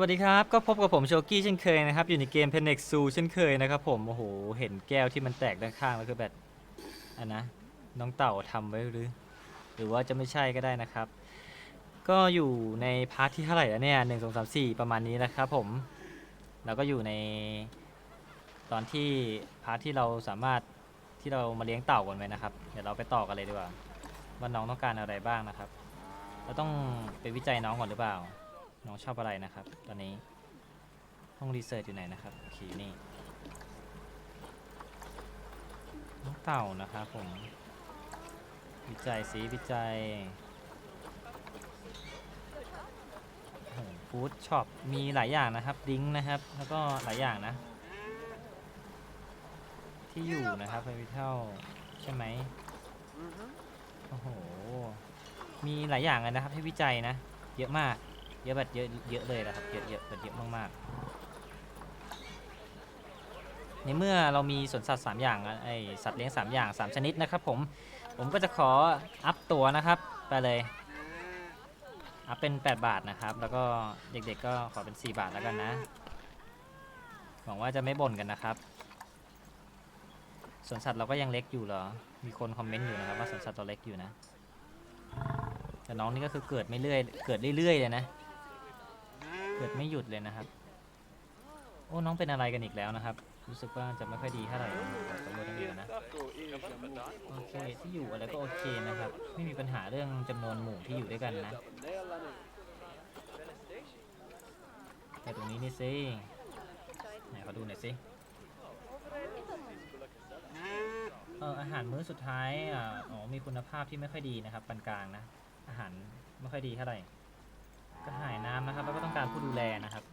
วัสดีครับ ก็พบกับผมโชกี้เช่นเคยนะครับ อยู่ในเกม p e n e x Zoo เช่นเคยนะครับผม โอ้โห เห็นแก้วที่มันแตกด้านข้างแล้วคือแบบอันนะ น้องเต่าทำไว้หรือ หรือว่าจะไม่ใช่ก็ได้นะครับ ก็อยู่ในพาร์ทที่เท่าไหร่แล้วเนี่ยหนึ่งสองสามสี่ประมาณนี้นะครับผม แล้วก็อยู่ในตอนที่พาร์ทที่เราสามารถที่เรามาเลี้ยงเต่ากันไว้นะครับ เดี๋ยวเราไปต่อกันเลยดีกว่าว่าน้องต้องการอะไรบ้างนะครับ เราต้องไปวิจัยน้องก่อนหรือเปล่า น้องชอบอะไรนะครับ ตอนนี้ห้องรีเสิร์ชอยู่ไหนนะครับโอเคนี่น้องเต่านะครับผม วิจัยสีวิจัยฟู้ดช็อปมีหลายอย่างนะครับดิ้งนะครับ แล้วก็หลายอย่างนะ ที่อยู่นะครับไพวิเทลใช่ไหมโอ้โหมีหลายอย่างเลยนะครับให้วิจัยนะ เยอะมาก เยอะแบบเยอะเยอะเลยนะครับเยอะเยอะแบบเยอะมากๆ ในเมื่อเรามีสวนสัตว์ 3 อย่างอะไอสัตว์เลี้ยง 3 อย่าง 3 ชนิดนะครับผมผมก็จะขออัพตัวนะครับไปเลยอัพเป็น 8 บาทนะครับ แล้วก็เด็กๆก็ขอเป็น 4 บาทแล้วกันนะหวังว่าจะไม่บ่นกันนะครับสวนสัตว์เราก็ยังเล็กอยู่เหรอ มีคนคอมเมนต์อยู่นะครับว่าสวนสัตว์ตัวเล็กอยู่นะ แต่น้องนี่ก็คือเกิดไม่เรื่อย เกิดเรื่อยๆเลยนะ เกิดไม่หยุดเลยนะครับ โอ้น้องเป็นอะไรกันอีกแล้วนะครับ รู้สึกว่าจะไม่ค่อยดีเท่าไหร่ขอสำรวจตรงนี้ก่นะโอเคที่อยู่อะไรก็โอเคนะครับ ไม่มีปัญหาเรื่องจำนวนหมู่ที่อยู่ด้วยกันนะแต่ตรงนี้นี่สิไหนขอดูหน่อยสิเอออาหารมื้อสุดท้ายอ๋อมีคุณภาพที่ไม่ค่อยดีนะครับปานกลางนะอาหารไม่ค่อยดีเท่าไหร่ กระหายน้ำนะครับ แล้วก็ต้องการผู้ดูแลนะครับ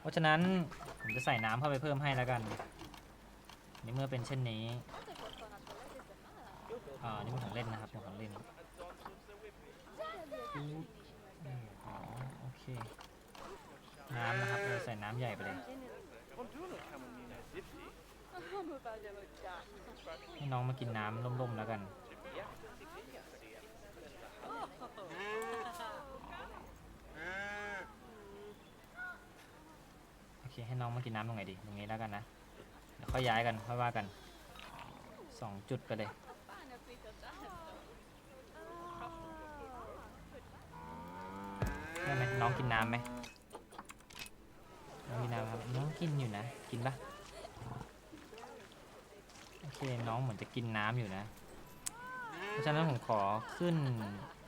เพราะฉะนั้นผมจะใส่น้ำเข้าไปเพิ่มให้แล้วกันในเมื่อเป็นเช่นนี้อ่านี่มันของเล่นนะครับเป็นของเล่นอืมอ๋อโอเคน้ำนะครับเราใส่น้ำใหญ่ไปเลยให้น้องมากินน้ำร่มๆแล้วกัน เคให้น้องมากินน้ำตรงไหนดีตรงนี้แล้วกันนะเดี๋ยวค่อยย้ายกันค่อยว่ากันสองจุดไปเลยได้ไหมน้องกินน้ำไหมน้องกินน้ำครับน้องกินอยู่นะ กินปะโอเคน้องเหมือนจะกินน้ำอยู่นะ เพราะฉะนั้นผมขอขึ้น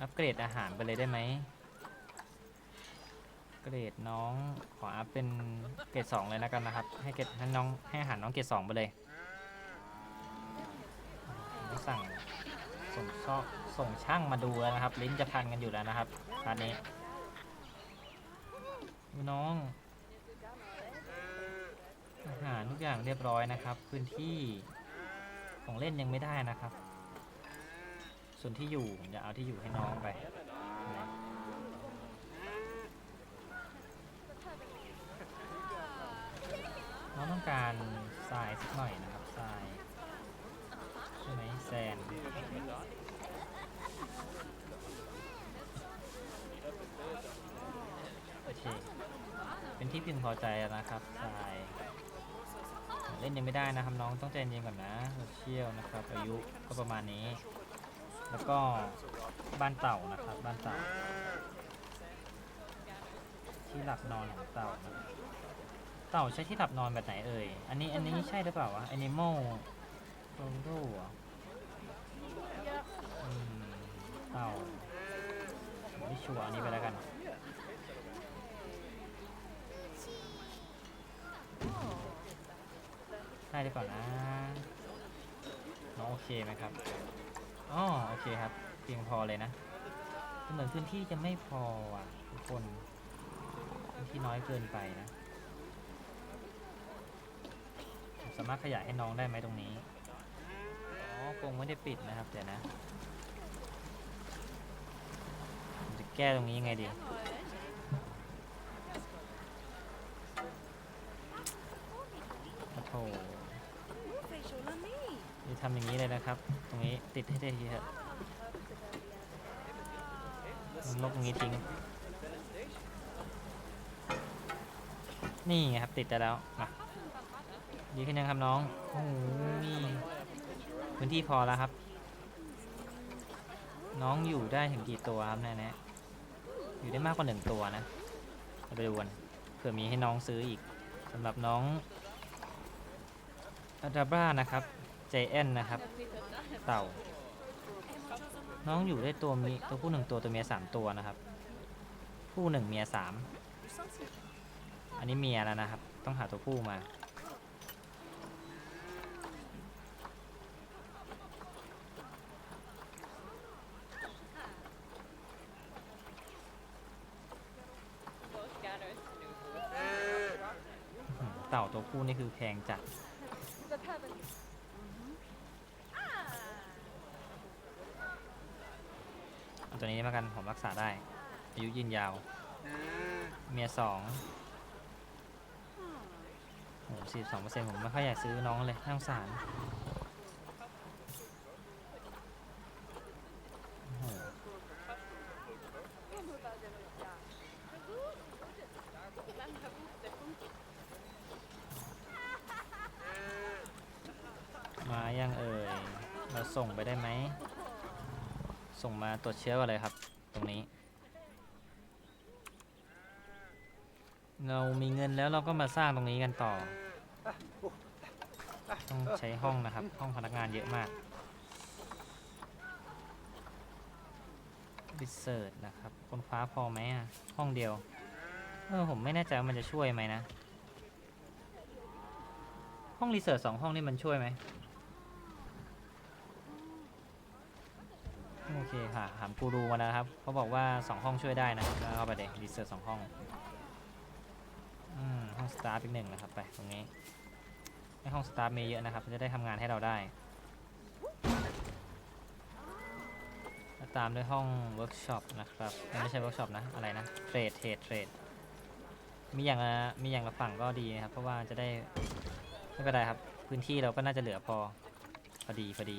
อัปเกรดอาหารไปเลยได้ไหม เกรดน้องขออัพเป็นเกรดสองเลยแล้วกันนะครับ ให้เกรดให้น้องให้อาหารน้องเกรดสองไปเลยสั่งส่งซอกส่งช่างมาดูแล้วนะครับ ลิ้นจะพันกันอยู่แล้วนะครับพาร์ทนี้น้องอาหารทุกอย่างเรียบร้อยนะครับ พื้นที่ของเล่นยังไม่ได้นะครับ ส่วนที่อยู่ผมจะเอาที่อยู่ให้น้องไปนะน้องต้องการทรายสักหน่อยนะครับทรายใช่ไหมแซนโอเค เป็น ที่พึงพอใจนะครับทรายเล่นยังไม่ได้นะครับน้องต้องใจเย็นก่อนนะโซเชียลนะครับ อายุก็ประมาณนี้ แล้วก็บ้านเต่านะครับ บ้านเต่า ที่หลับนอนของเต่านะเต่าใช้ที่หลับนอนแบบไหนเอ่ยอันนี้อันนี้ใช่หรือเปล่าวะ Animal r o d o อะอืมเต่าไม่ชัวร์อันนี้ไปแล้วกัน ได้หรือเปล่านะน้องโอเคไหมครับอ๋อโอเคครับ เพียงพอเลยนะเหมือนพื้นที่จะไม่พอว่ะทุกคนพื้นที่น้อยเกินไปนะสามารถขยายให้น้องได้ไหมตรงนี้อ๋อกรงไม่ได้ปิดนะครับเดี๋ยวนะจะแก้ตรงนี้ยังไงดีโอ้ ทำอย่างนี้เลยนะครับ ตรงนี้ติดให้ได้ทีเถอะมันลบตรงนี้ทิ้ง นี่ไงครับติดได้แล้วมาดีขึ้นยังครับน้อง โอ้โหพื้นที่พอแล้วครับ น้องอยู่ได้ถึงกี่ตัวครับแน่แน่อยู่ได้มากกว่าหนึ่งตัวนะไปดูกันเผื่อมีให้น้องซื้ออีกสำหรับน้องอาดาบรานะครับ จแอนนะครับ เต่า น้องอยู่ได้ตัวมีตัวผู้หนึ่งตัวตัวเมียสามตัวนะครับ ผู้หนึ่งเมียสามอันนี้เมียแล้วนะครับ ต้องหาตัวผู้มาเต่าตัวผู้นี่คือแพงจัด เอาตัวนี้มากันผมรักษาได้ อายุยืนยาวเมียสองโอ้สี่สองเปอร์เซ็นต์ผมไม่ค่อยอยากซื้อน้องเลยน่าสงสารโอ้โหมายังเอ่ย เราส่งไปได้ไหม ส่งมาตรวจเชื้อก่อนเลยครับ ตรงนี้ เรามีเงินแล้วเราก็มาสร้างตรงนี้กันต่อ ต้องใช้ห้องนะครับ ห้องพนักงานเยอะมากบิเซิร์นะครับคนฟ้าพอไหมอะ ห้องเดียว เออ ผมไม่แน่ใจว่ามันจะช่วยไหมนะ ห้องรีเสิร์ชสองห้องนี่มันช่วยไหม โอ เคค่ะถามกูรูมาแล้วครับเขาบอกว่า 2 ห้องช่วยได้นะก็เข้าไปเด็กรีเสิร์ชสองห้องอืมห้องสตาร์อีกหนึ่งนะครับไปตรงนี้ให้ห้องสตาร์มีเยอะนะครับจะได้ทำงานให้เราได้แล้วตามด้วยห้องเวิร์กช็อปนะครับไม่ใช่เวิร์กช็อปนะอะไรนะเทรดเทรดเทรดมีอย่างละมีอย่างละฝั่งก็ดีนะครับ เพราะว่าจะได้ไม่เป็นไรครับ พื้นที่เราก็น่าจะเหลือพอพอดีพอดี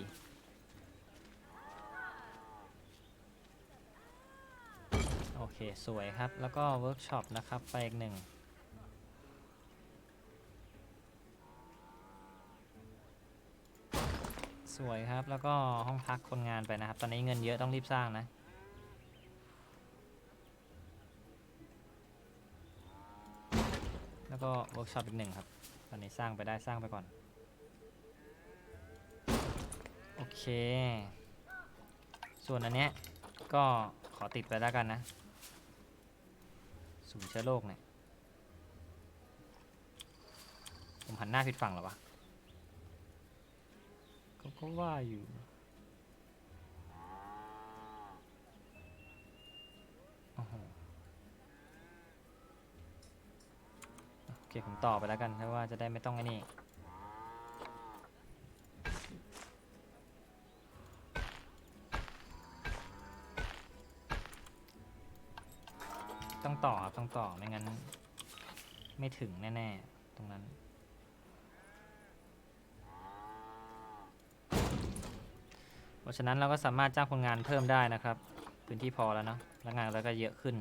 โอ เคสวยครับ แล้วก็เวิร์กช็อปนะครับ ไปอีกหนึ่งสวยครับ แล้วก็ห้องพักคนงานไปนะครับ ตอนนี้เงินเยอะต้องรีบสร้างนะ แล้วก็เวิร์กช็อปอีกหนึ่งครับ ตอนนี้สร้างไปได้สร้างไปก่อน โอเค ส่วนอันเนี้ยก็ขอติดไปแล้วกันนะ สูญเชื้อโรคเนี่ย ผมหันหน้าผิดฝั่งเหรอวะเขาก็ว่าอยู่ โอ้โห โอเค ผมต่อไปแล้วกันเพราะว่าจะได้ไม่ต้องไอ้นี่ ต้องต่อครับต้องต่อไม่งั้น ไม่ถึงแน่ ๆ ตรงนั้น เพราะฉะนั้นเราก็สามารถจ้างคนงานเพิ่มได้นะครับ พื้นที่พอแล้วเนาะแล้วงานเราก็เยอะขึ้น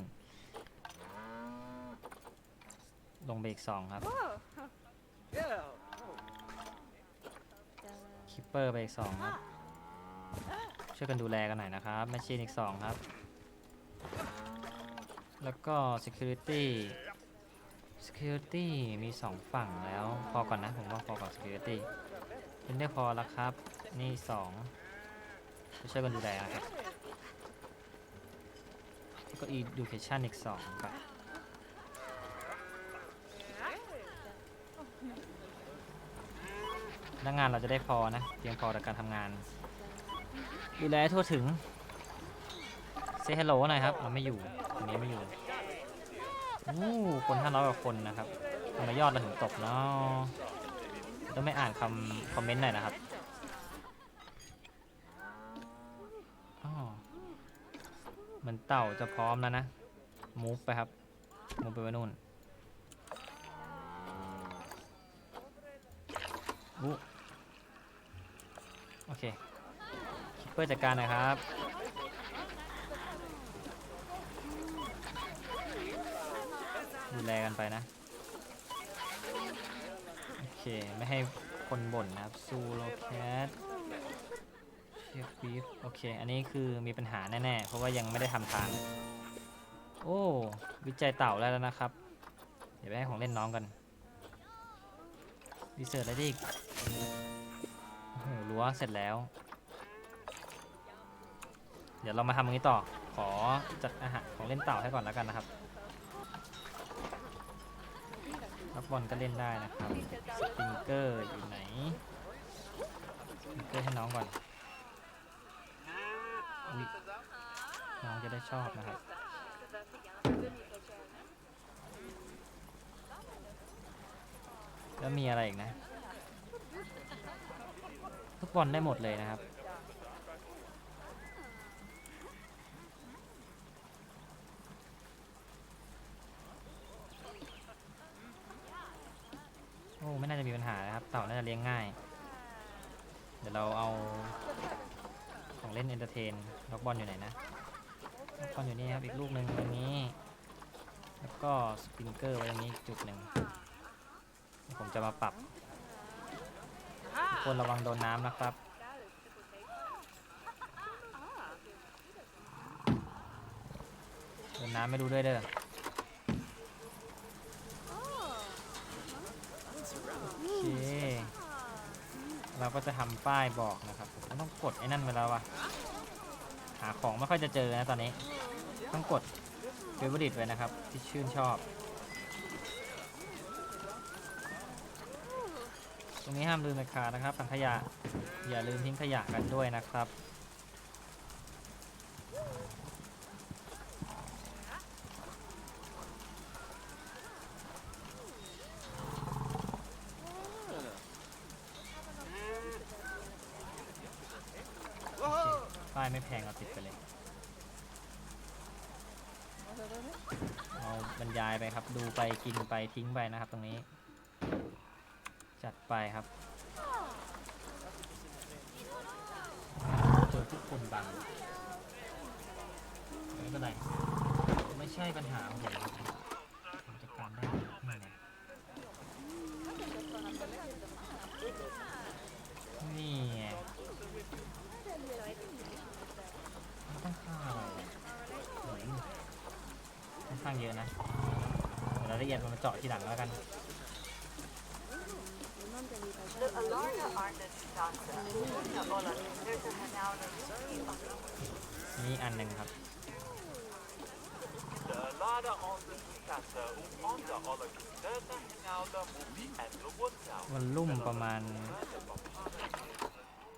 ลงไปอีกสองครับคิปเปอร์ไปอีกสองครับ ช่วยกันดูแลกันหน่อยนะครับแมชชีนอีกสองครับ แล้วก็ security security มีสองฝั่งแล้ว พอก่อนนะ ผมว่าพอก่อน security เป็นได้พอแล้วครับ นี่สองช่วยกันดูแลนะครับแล้วก็ education อีกสองไปนักงานเราจะได้พอนะเพียงพอต่อการทำงาน ดูแลทั่วถึงเซฮัลโหลหน่อยครับเราไม่อยู่ รงนี้ไม่อยู่อู้คนห้าร้อยกว่าคนนะครับทำไมยอดเราถึงตกเนาะต้องไม่อ่านคำคอมเมนต์หน่อยนะครับอ้อเหมือนเต่าจะพร้อมแล้วนะมูฟไปครับมูฟไปไว้นู่นโอเคคิปเปอจัดการน่อยครับ แลกันไปนะ โอเค ไม่ให้คนบ่นนะครับซูโลแคทเชฟบีฟโอเค อันนี้คือมีปัญหาแน่ๆ เพราะว่ายังไม่ได้ทำทาง โอ้ วิจัยเต่าแล้วนะครับ เดี๋ยวไปให้ของเล่นน้องกันรีเสิร์ชอะไรด้อีกโอ้โหรั้วเสร็จแล้ว เดี๋ยวเรามาทำตรงนี้ต่อ ขอจัดอาหารของเล่นเต่าให้ก่อนแล้วกันนะครับ บอลก็เล่นได้นะครับสปริงเกอร์อยู่ไหนสปริงเกอร์ให้น้องก่อนอุ๊ยน้องจะได้ชอบนะครับแล้วมีอะไรอีกนะ ทุกบอลได้หมดเลยนะครับ มีปัญหานะครับ เต่าน่าจะเลี้ยงง่าย เดี๋ยวเราเอาของเล่นเอนเตอร์เทนล็อกบอลอยู่ไหนนะล็อกบอลอยู่นี่ครับ อีกลูกหนึ่งตรงนี้ แล้วก็สปริงเกอร์ไว้ตรงนี้จุดหนึ่ง ผมจะมาปรับคนระวังโดนน้ำนะครับโดนน้ำไม่ดูด้วยเด้อ โอ เคเราก็จะทำป้ายบอกนะครับผมต้องกดไอ้นั่นไปแล้ววะหาของไม่ค่อยจะเจอนะตอนนี้ ต้องกดเฟเวอริตไว้นะครับ ที่ชื่นชอบ ตรงนี้ห้ามลืมเด็ดขานะครับถังขยะอย่าลืมทิ้งขยะกันด้วยนะครับ โอเคป้ายไม่แพงเอาติดไปเลย เอาบรรยายไปครับ ดูไปกินไป ทิ้งไปนะครับ ตรงนี้ จัดไปครับเจอทุกคนบังไม่เป็นไรไม่ใช่ปัญหาของผมผมจัดการได้นี่ไงนี่ไงต้องฆ่าอะไรค่อนข้างเยอะนะายละเอียดมันมาเจาะทีหลังแล้วกัน The Alarna Artist Dancer. The Ola There's a Hanauna Ruki นี่อันหนึ่งครับ De lade onder de kassen om onder alle kinderen en oude movie en de woensdag. วันลุ่มประมาณ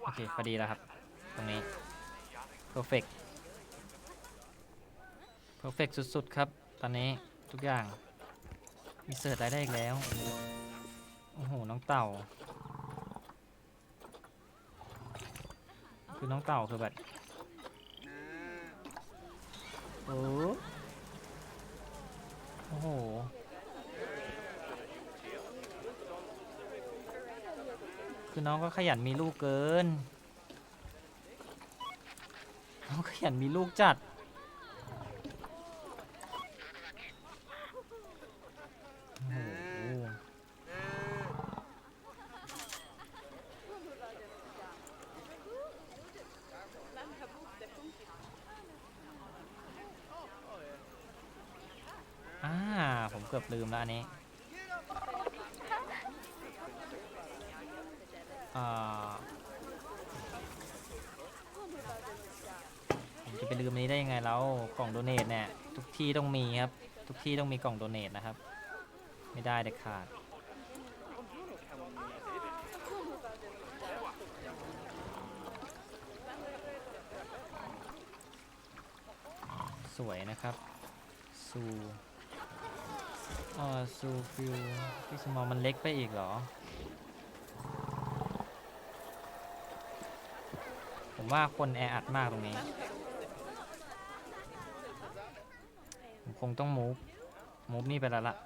โอเค พอดีแล้วครับ ตรงนี้ perfect perfect สุด ๆ ครับ ตอนนี้ทุกอย่าง มีเสิร์ชรายได้อีกแล้ว โอ้โห น้องเต่า คือน้องเต่าคือแบบ โอ้โอ้โห คือน้องก็ขยันมีลูกเกิน น้องขยันมีลูกจัด โอ้โหอ่า ผมเกือบลืมแล้วอันนี้ อ่าผมจะไปลืมอันนี้ได้ยังไงแล้วกล่องโดเนทเนี่ย ทุกที่ต้องมีครับ ที่ต้องมีกล่องโดเนทนะครับ ไม่ได้เด็ดขาด สวยนะครับ ซูอ่าซูฟิวพี่สมอลมันเล็กไปอีกเหรอ ผมว่าคนแออัดมากตรงนี้ ผม คงต้องมูฟมูฟนี่ไปแล้วละ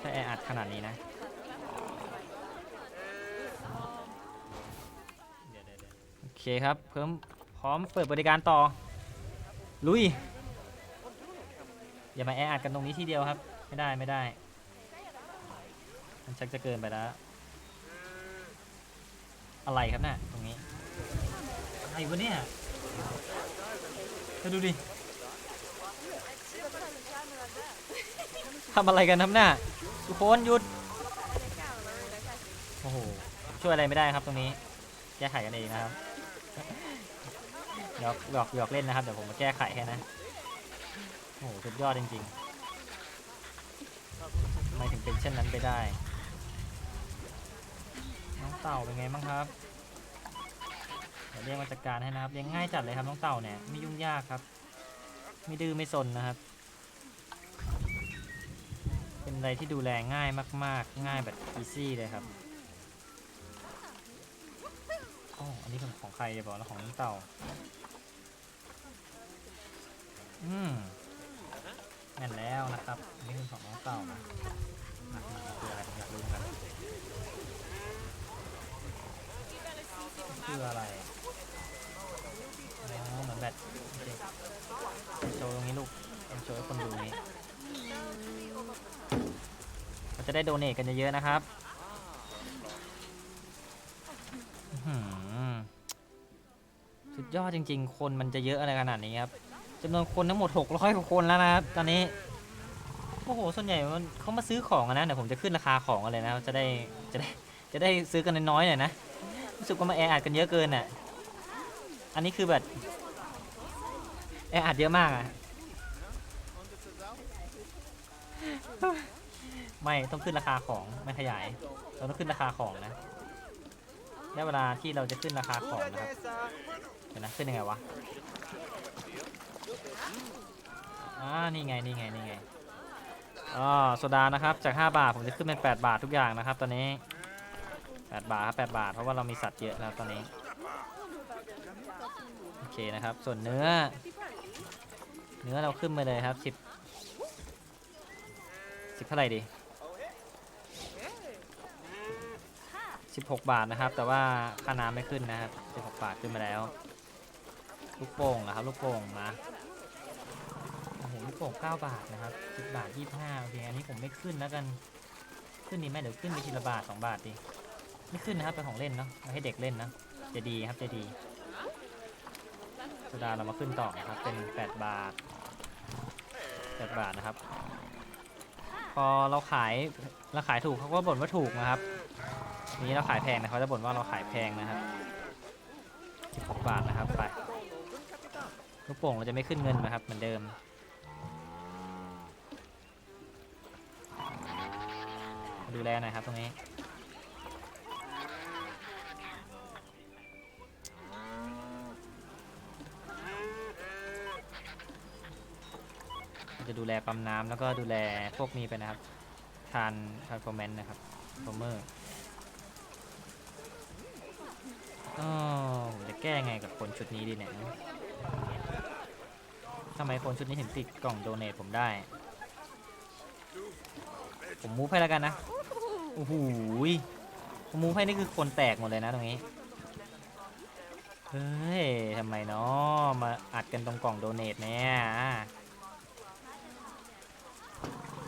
ถ้าแออัดขนาดนี้นะโอเคครับเพิ่มพร้อมเปิดบริการต่อ ลุย อย่ามาแออัดกันตรงนี้ทีเดียวครับ ไม่ได้ไม่ได้ มันชักจะเกินไปแล้ว อะไรครับน่ะตรงนี้อะไรวะเนี่ยเธอดูดิ ทำอะไรกันครับน่ะทุกคนหยุด โอ้โห ช่วยอะไรไม่ได้ครับตรงนี้ แก้ไขกันเองนะครับหยอกหยอกหยอกเล่นนะครับ เดี๋ยวผมมาแก้ไขแค่นะ โอ้โห สุดยอดจริงๆทำไมถึงเป็นเช่นนั้นไปได้ น้องเต่าเป็นไงบ้างครับเดี๋ยวเรียกมาจัดการให้นะครับเลี้ยงง่ายจัดเลยครับน้องเต่าเนี่ยไม่ยุ่งยากครับ ไม่ดื้อไม่สนนะครับ เป็นอะไรที่ดูแลง่ายมาก ๆ ง่ายแบบอีซี่เลยครับอ๋ออันนี้เป็นของใครจะบอกแล้วของน้องเต่า อืมแม่นแล้วนะครับ อันนี้เป็นของน้องเต่านะหนักๆคืออะไรผมอยากรู้เหมือนกันคืออะไรอ๋อเหมือนแบบโอเคโชว์ตรงนี้ลูกเอาโชว์ให้คนดูนี้ จะได้โดเนทกันเยอะๆนะครับสุดยอดจริง ๆ คนมันจะเยอะอะไรขนาดนี้ครับจำนวนคนทั้งหมด 600กว่าคนแล้วนะครับตอนนี้ โอ้โห ส่วนใหญ่มันเขามาซื้อของนะเดี๋ยวผมจะขึ้นราคาของกันเลยนะจะได้จะได้จะได้ซื้อกันน้อยๆหน่อยนะรู้สึกว่ามาแออัดกันเยอะเกินอะอันนี้คือแบบแออัดเยอะมากอะ ไม่ต้องขึ้นราคาของไม่ขยาย เราต้องขึ้นราคาของนะได้เวลาที่เราจะขึ้นราคาของนะครับเดี๋ยวนะขึ้นยังไงวะอ่านี่ไงนี่ไงนี่ไงอ๋อโซดานะครับจาก 5 บาทผมจะขึ้นเป็น 8 บาททุกอย่างนะครับ ตอนนี้ 8 บาทครับ8บาท เพราะว่าเรามีสัตว์เยอะนะครับตอนนี้โอเคนะครับ ส่วนเนื้อ เนื้อเราขึ้นไปเลยครับ 10 10เท่าไหร่ดี 16 บาทนะครับ แต่ว่าค่าน้ำไม่ขึ้นนะครับ16 บาทขึ้นมาแล้ว ลูกโป่งนะครับ ลูกโป่งมาโอ้โหลูกโป่ง9บาทนะครับ10บาท25โอเคอันนี้ผมไม่ขึ้นแล้วกันขึ้นดีไหมเดี๋ยวขึ้นไปทีละบาท2บาทดีไม่ขึ้นนะครับเป็นของเล่นเนาะให้เด็กเล่นนะจะดีครับจะดีโซดาเรามาขึ้นต่อนะครับ เป็น 8 บาท8บาทนะครับ พอเราขายเราขายถูกเขาก็บ่นว่าถูกนะครับ นี้เราขายแพงนะเขาจะบ่นว่าเราขายแพงนะครับ16บาทนะครับไปลูกโป่งเราจะไม่ขึ้นเงินนะครับเหมือนเดิมดูแลหน่อยครับตรงนี้จะดูแลปั๊มน้ำแล้วก็ดูแลพวกนี้ไปนะครับ ทานทานฟอร์แมนนะครับฟอร์เมอร์ อ๋อผมจะแก้ไงกับคนชุดนี้ดีเนี่ยทำไมคนชุดนี้ถึงติดกล่องโดเนทผมได้ ผมมูฟให้แล้วกันนะ โอ้โหผมมูฟให้นี่คือคนแตกหมดเลยนะตรงนี้ เฮ้ยทำไมเนาะมาอัดกันตรงกล่องโดเนทเนี่ย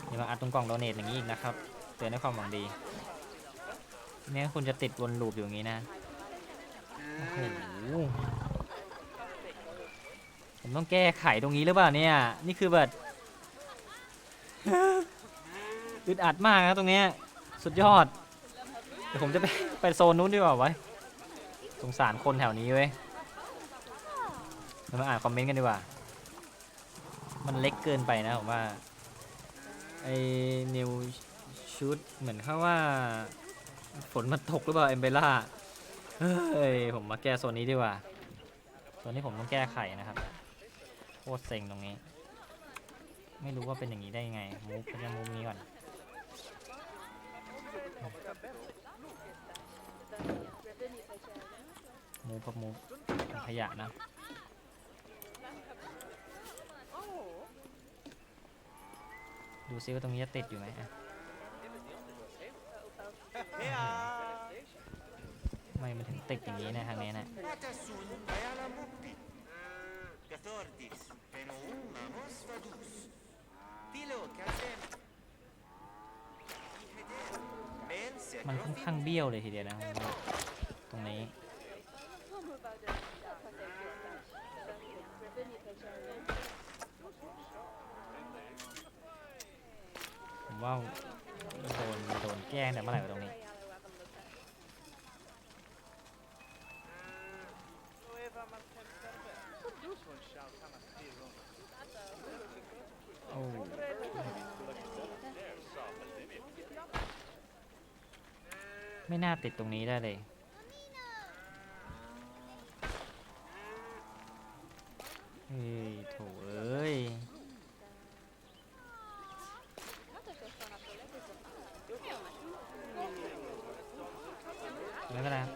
อย่ามาอัดตรงกล่องโดเนทอย่างนี้อีกนะครับ เตือนด้วยความหวังดีไม่งั้นคุณจะติดวนลูปอยู่อย่างนี้นะ โอ้โหผมต้องแก้ไขตรงนี้หรือเปล่าเนี่ย นี่คือแบบอึดอัดมากนะตรงเนี้ย สุดยอด เดี๋ยวผมจะไปไปโซนนู้นดีกว่าไว้สงสารคนแถวนี้เว้ยเรามาอ่านคอมเมนต์กันดีกว่า มันเล็กเกินไปนะผมว่า ไอ้นิวชุดเหมือนเขาว่า ฝนมันตกหรือเปล่าเอมเบล่า เฮ้ยผมมาแก้โซนนี้ดีกว่าโซนนี้ผมต้องแก้ไขนะครับโคตรเซ็งตรงนี้ ไม่รู้ว่าเป็นอย่างนี้ได้ยังไงมูฟก็จะมูฟนี้ก่อนมูฟกับมูฟขยะนะดูซิว่าตรงนี้จะติดอยู่ไหมอะ ทำไมมันถึงติดอย่างนี้นะทางนี้นะ มันค่อนข้างเบี้ยวเลยทีเดียวนะ ตรงนี้ผมว่าโดนโดนแกล้งแต่เมื่อไหร่ตรงนี้ ไม่น่าติดตรงนี้ได้เลย เฮ้ยโถเอ้ย ไม่เป็นไรครับ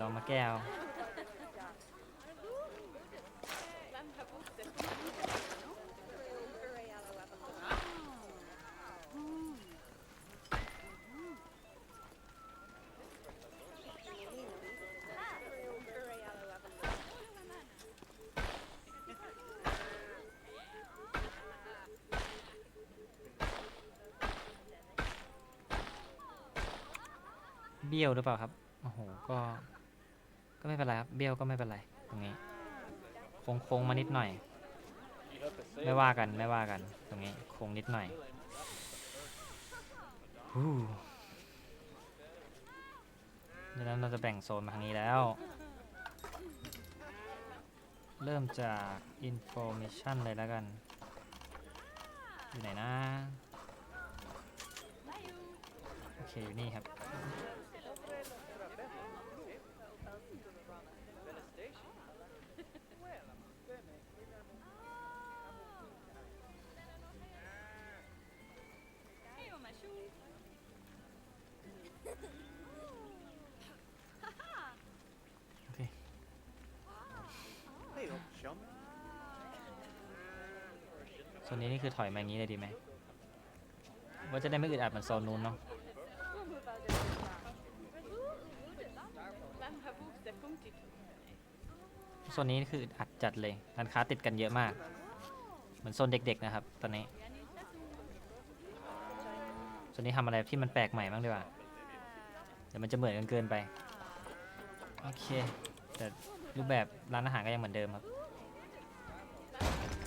ลองมาแก้ว เบี้ยวหรือเปล่าครับ โอ้โห ก็ ก็ไม่เป็นไรครับ เบี้ยวก็ไม่เป็นไร ตรงนี้ โค้งโค้งมานิดหน่อย ไม่ว่ากัน ไม่ว่ากัน ตรงนี้ โค้งนิดหน่อยฮู้ดังนั้นเราจะแบ่งโซนมาทางนี้แล้ว เริ่มจาก information เลยแล้วกัน อยู่ไหนนะ โอเค อยู่นี่ครับ โซนนี้นี่คือถอยมาอย่างนี้เลยดีไหมว่าจะได้ไม่อึดอัดเหมือนโซนนู้นเนาะโซนนี้คืออัดจัดเลยร้านค้าติดกันเยอะมาก เหมือนโซนเด็ก ๆ นะครับ ตอนนี้โซนนี้ทำอะไรที่มันแปลกใหม่บ้างดีกว่าเดี๋ยวมันจะเหมือนกันเกินไป โอเค แต่รูปแบบร้านอาหารก็ยังเหมือนเดิมครับ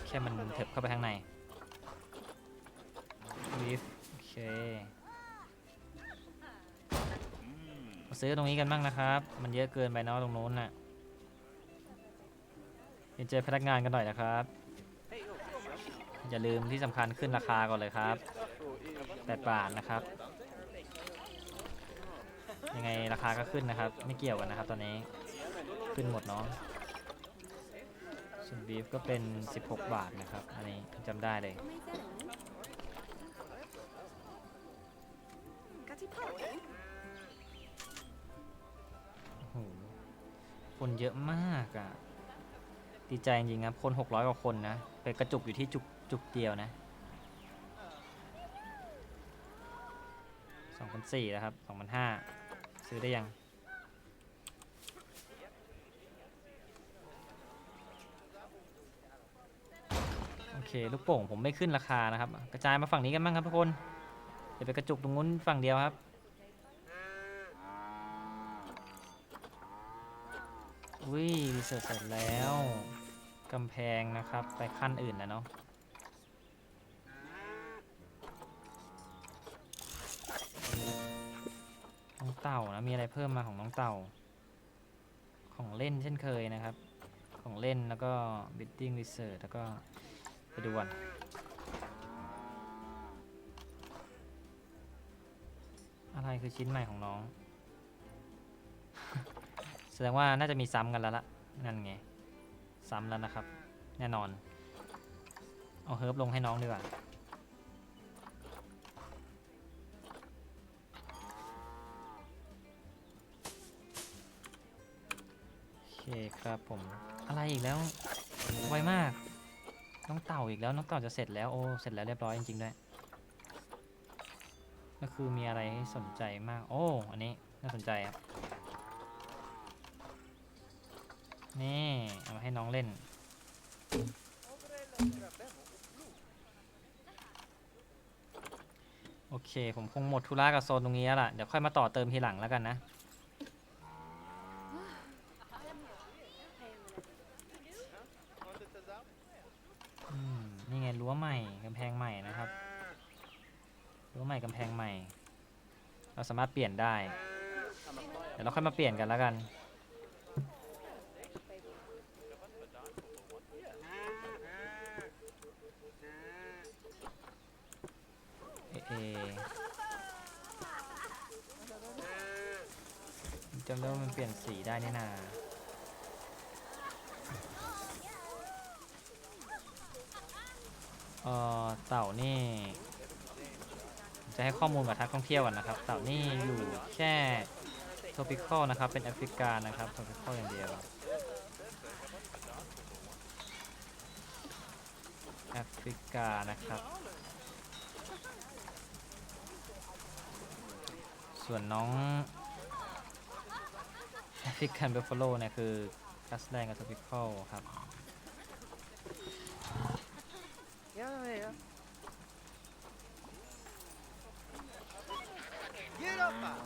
แค่มันเถิบเข้าไปข้างใน วีฟโอเคมาซื้อตรงนี้กันบ้างนะครับ มันเยอะเกินไปเนาะตรงนู้นน่ะเรียนเจอพนักงานกันหน่อยนะครับ อย่าลืมที่สำคัญขึ้นราคาก่อนเลยครับ8บาทนะครับ ยังไงราคาก็ขึ้นนะครับ ไม่เกี่ยวกันนะครับตอนนี้ขึ้นหมดเนาะส่วนบีฟก็เป็น 16 บาทนะครับ อันนี้จำได้เลย คนเยอะมากอะ่ะดีใจจริงๆครับคน 600 กว่าคนนะไปกระจุกอยู่ที่จุกจุกเดียวนะ2,400แล้วครับ2,500ซื้อได้ยังโอเคลูกโป่งผมไม่ขึ้นราคานะครับ กระจายมาฝั่งนี้กันบ้างครับทุกคนเดี๋ยวไปกระจุกตรงนู้นฝั่งเดียวครับ อุ้ยรีเสิร์ชเสร็จแล้วกำแพงนะครับ ไปขั้นอื่นแล้วเนาะน้องเต่านะ มีอะไรเพิ่มมาของน้องเต่า ของเล่นเช่นเคยนะครับ ของเล่นแล้วก็ bidding research แล้วก็ไปดูก่อนอะไรคือชิ้นใหม่ของน้อง แสดงว่าน่าจะมีซ้ำกันแล้วละนั่นไง ซ้ำแล้วนะครับ แน่นอน เอาเฮิร์บลงให้น้องดีกว่าโอเคครับผมอะไรอีกแล้วไวมาก น้องเต่าอีกแล้วน้องเต่าจะเสร็จแล้วโอ้เสร็จแล้วเรียบร้อยจริงๆด้วยก็คือมีอะไรให้สนใจมาก โอ้ อันนี้น่าสนใจครับ นี่เอามาให้น้องเล่น โอเค ผมคงหมดธุระกับโซนตรงนี้แล้วล่ะ เดี๋ยวค่อยมาต่อเติมทีหลังแล้วกันนะ อืม นี่ไงรั้วใหม่กำแพงใหม่นะครับ รั้วใหม่กำแพงใหม่ เราสามารถเปลี่ยนได้ เดี๋ยวเราค่อยมาเปลี่ยนกันแล้วกัน เอเอ จำได้ว่ามันเปลี่ยนสีได้นี่นาเอ่อเต่านี่ จะให้ข้อมูลกับทักท่องเที่ยวก่อนนะครับ เต่านี่อยู่แค่โทปิคอลนะครับ เป็นแอฟริกานะครับโทปิคอลอย่างเดียวแอฟริกานะครับ ส่วนน้องแอฟริกันเบฟฟโลเนี่ยคือกัสแดงกับโทปิคอลครับ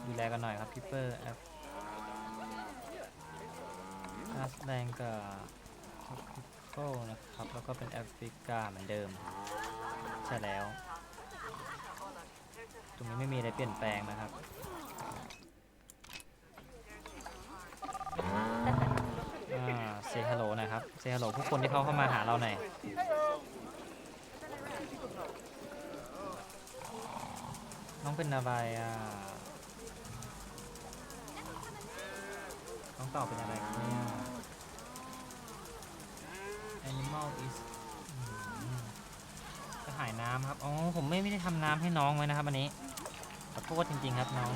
ดูแลกันหน่อยครับพี่เปอร์แอฟกัสแดงกับโทปิคอลนะครับ แล้วก็เป็นแอฟริกาเหมือนเดิม ใช่แล้ว ตรงนี้ไม่มีอะไรเปลี่ยนแปลงนะครับ อ่าเซฮัลโหล นะครับเซฮัลโหลผู้คนที่เขาเข้ามาหาเราหน่อยน้องเป็นอะไรอะ น้องตอบเป็นอะไรครับเนี่ย Animal is อืมกระหายน้ำครับ อ๋อ ผมไม่ไม่ได้ทำน้ำให้น้องไว้นะครับอันนี้ ขอโทษจริงๆครับน้อง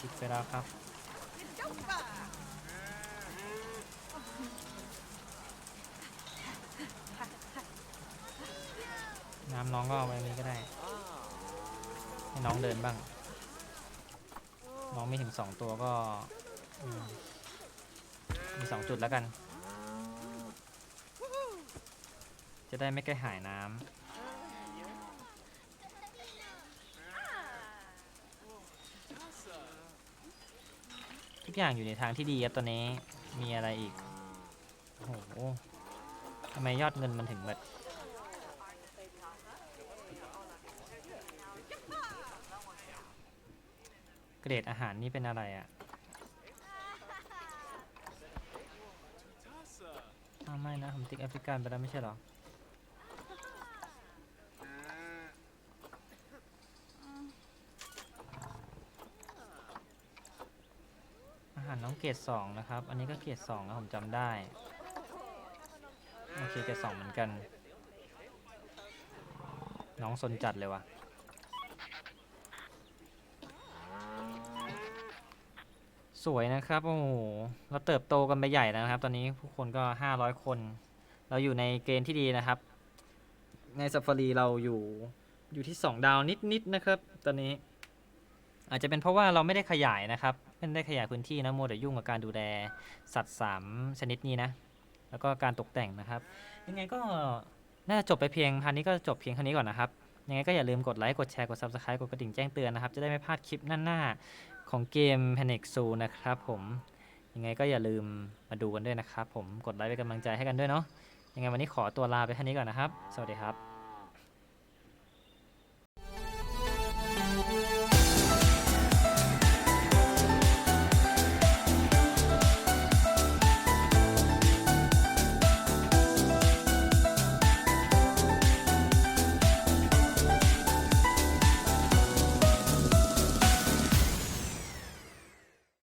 ผิดไปแล้วครับ น้องก็เอาไว้นี้ก็ได้ ให้น้องเดินบ้าง น้องไม่ถึงสองตัวก็มมีสองจุดแล้วกัน จะได้ไม่ใกล้หายน้ำทุกอย่างอยู่ในทางที่ดีครับตอนนี้มีอะไรอีก โอ้โหทำไมยอดเงินมันถึงแบบ เก รดอาหารนี่เป็นอะไรอะ่ะอ้าวไม่นะ ผมติ๊กแอฟริกันไปแล้วไม่ใช่เหรอ อาหารน้องเกรดสองนะครับ อันนี้ก็เกรดสองนะผมจำได้ โอเคเกรดสองเหมือนกัน น้องสนจัดเลยว่ะ สวยนะครับโอ้โหเราเติบโตกันไปใหญ่แล้วนะครับ ตอนนี้ผู้คนก็ 500 คน เราอยู่ในเกณฑ์ที่ดีนะครับ ในซัฟฟารีเราอยู่อยู่ที่ 2 ดาวนิดๆนะครับ ตอนนี้ อาจจะเป็นเพราะว่าเราไม่ได้ขยายนะครับไม่ได้ขยายพื้นที่นะโมวแต่ยุ่งกับการดูแลสัตว์ 3 ชนิดนี้นะ แล้วก็การตกแต่งนะครับ ยังไงก็น่าจะจบไปเพียงพันนี้ก็จบเพียงเท่านี้ก่อนนะครับยังไงก็อย่าลืมกดไลค์กดแชร์กด Subscribe กดกระดิ่งแจ้งเตือนนะครับ จะได้ไม่พลาดคลิปหน้าๆ ของเกม Panic Zoo นะครับผมยังไงก็อย่าลืมมาดูกันด้วยนะครับผมกดไลค์เป็นกำลังใจให้กันด้วยเนาะยังไงวันนี้ขอตัวลาไปแค่นี้ก่อนนะครับ สวัสดีครับ